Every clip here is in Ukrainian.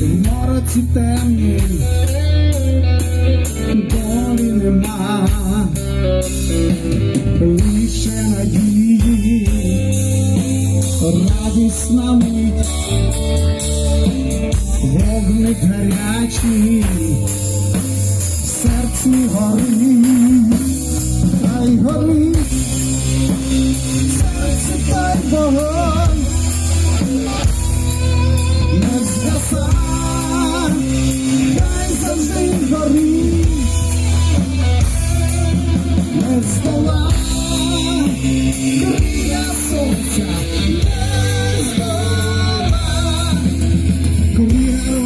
в мороці темні, долі нема, лише надії, радісна мить, вогник гарячий, в серці горить, та й горить, серце та й горить.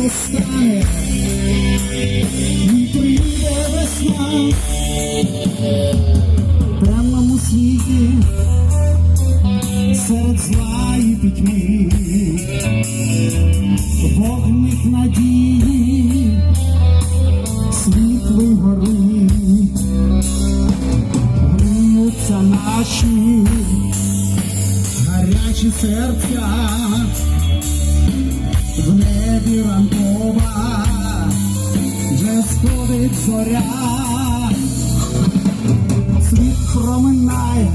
Розтане, і прийде весна. В зла і пітьми, вогник надії, світлий горить гріються наші гарячі серця, небі ранкова, вже сходить зоря, світ проминає,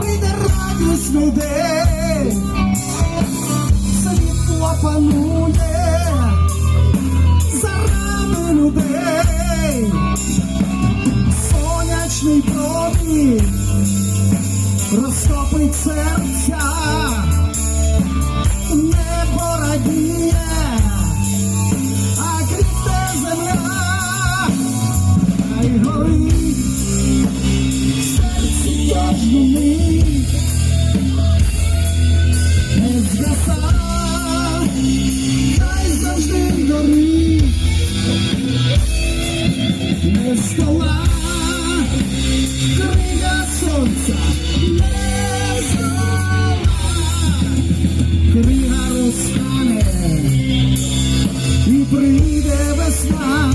прийде радісний день, світло панує. Заради людей. Сонячний промінь розтопить серця, стола, крига сонця, не стола, крига розтане, і прийде весна,